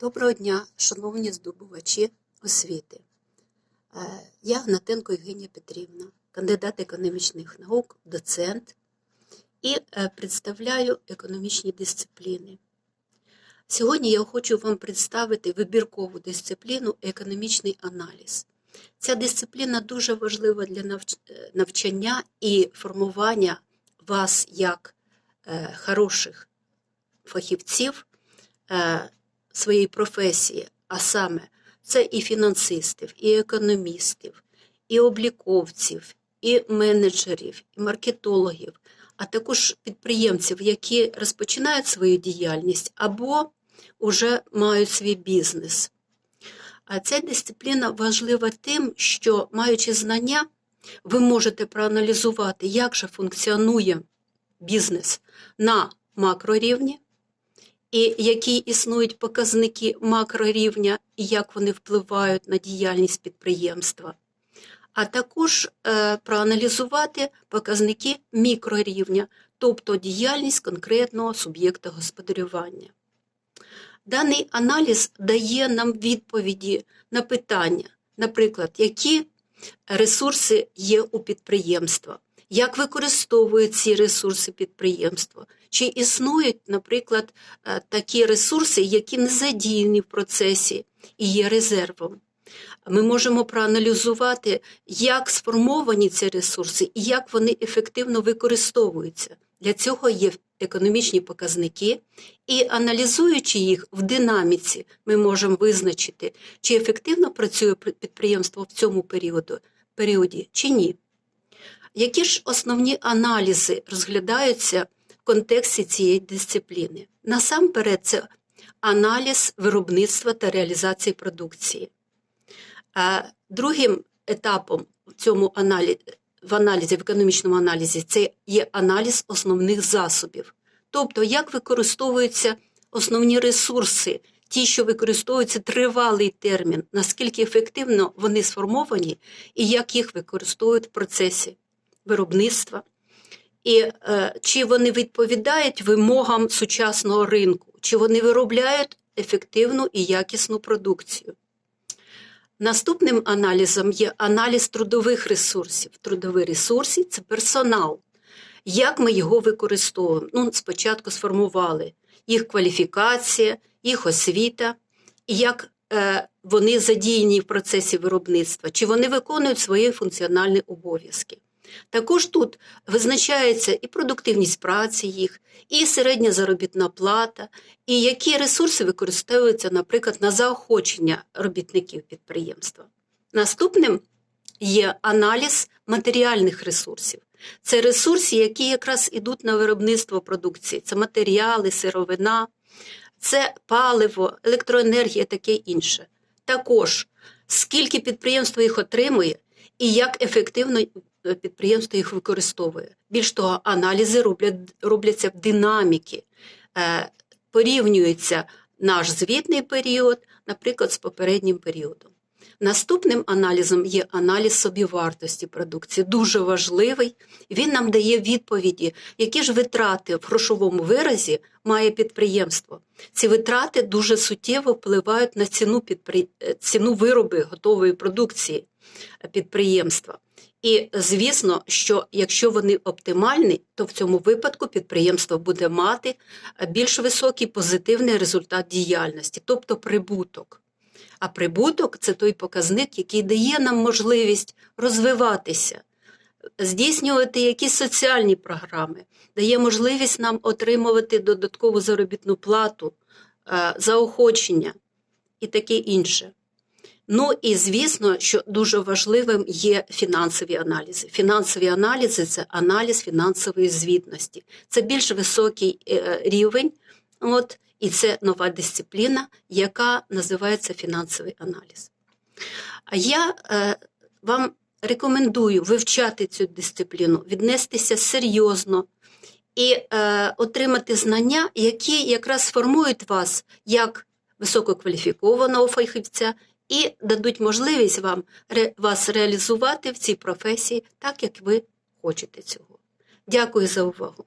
Доброго дня, шановні здобувачі освіти. Е, Я Гнатенко Євгенія Петрівна, кандидат економічних наук, доцент і е, представляю економічні дисципліни. Сьогодні я хочу вам представити вибіркову дисципліну економічний аналіз. Ця дисципліна дуже важлива для е, навчання і формування вас як хороших фахівців своєї професії, а саме це і фінансистів, і економістів, і обліковців, і менеджерів, і маркетологів, а також підприємців, які розпочинають свою діяльність або вже мають свій бізнес. А ця дисципліна важлива тим, що, маючи знання, ви можете проаналізувати, як же функціонує бізнес на макрорівні, і які існують показники макрорівня, і як вони впливають на діяльність підприємства, а також е, проаналізувати показники мікрорівня, тобто діяльність конкретного суб'єкта господарювання. Даний аналіз дає нам відповіді на питання, наприклад, які ресурси є у підприємства, як використовують ці ресурси підприємства, чи існують, наприклад, е, такі ресурси, які не задіяні в процесі і є резервом. Ми можемо проаналізувати, як сформовані ці ресурси і як вони ефективно використовуються. Для цього є економічні показники, і аналізуючи їх в динаміці, ми можемо визначити, чи ефективно працює підприємство в цьому періоду, періоді чи ні. Які ж основні аналізи розглядаються в контексті цієї дисципліни? Насамперед, це аналіз виробництва та реалізації продукції. Другим етапом в цьому аналізі, в аналізі, в економічному аналізі, це є аналіз основних засобів, тобто як використовуються основні ресурси, ті, що використовуються тривалий термін, наскільки ефективно вони сформовані і як їх використовують в процесі виробництва, і е, чи вони відповідають вимогам сучасного ринку, чи вони виробляють ефективну і якісну продукцію. Наступним аналізом є аналіз трудових ресурсів. Трудові ресурси це персонал. Як ми його використовуємо? Ну, спочатку сформували їх кваліфікація, їх освіта, і як е, вони задіяні в процесі виробництва, чи вони виконують свої функціональні обов'язки. Також тут визначається і продуктивність праці їх, і середня заробітна плата, і які ресурси використовуються, наприклад, на заохочення робітників підприємства. Наступним є аналіз матеріальних ресурсів. Це ресурси, які якраз ідуть на виробництво продукції. Це матеріали, сировина, це паливо, електроенергія, таке інше. Також скільки підприємство їх отримує і як ефективно підприємство їх використовує. Більш того, аналізи роблять, робляться в динаміки, е, порівнюється наш звітний період, наприклад, з попереднім періодом. Наступним аналізом є аналіз собівартості продукції, дуже важливий. Він нам дає відповіді, які ж витрати в грошовому виразі має підприємство. Ці витрати дуже суттєво впливають на ціну, підпри... ціну вироби готової продукції підприємства. І звісно, що якщо вони оптимальні, то в цьому випадку підприємство буде мати більш високий позитивний результат діяльності, тобто прибуток. А прибуток це той показник, який дає нам можливість розвиватися, здійснювати якісь соціальні програми, дає можливість нам отримувати додаткову заробітну плату, заохочення і таке інше. Ну і звісно, що дуже важливим є фінансові аналізи. Фінансові аналізи це аналіз фінансової звітності. Це більш високий рівень, от, і це нова дисципліна, яка називається фінансовий аналіз. А я е, вам рекомендую вивчати цю дисципліну, віднестися серйозно і е, отримати знання, які якраз формують вас як висококваліфікованого фахівця і дадуть можливість вам вас реалізувати в цій професії так, як ви хочете цього. Дякую за увагу.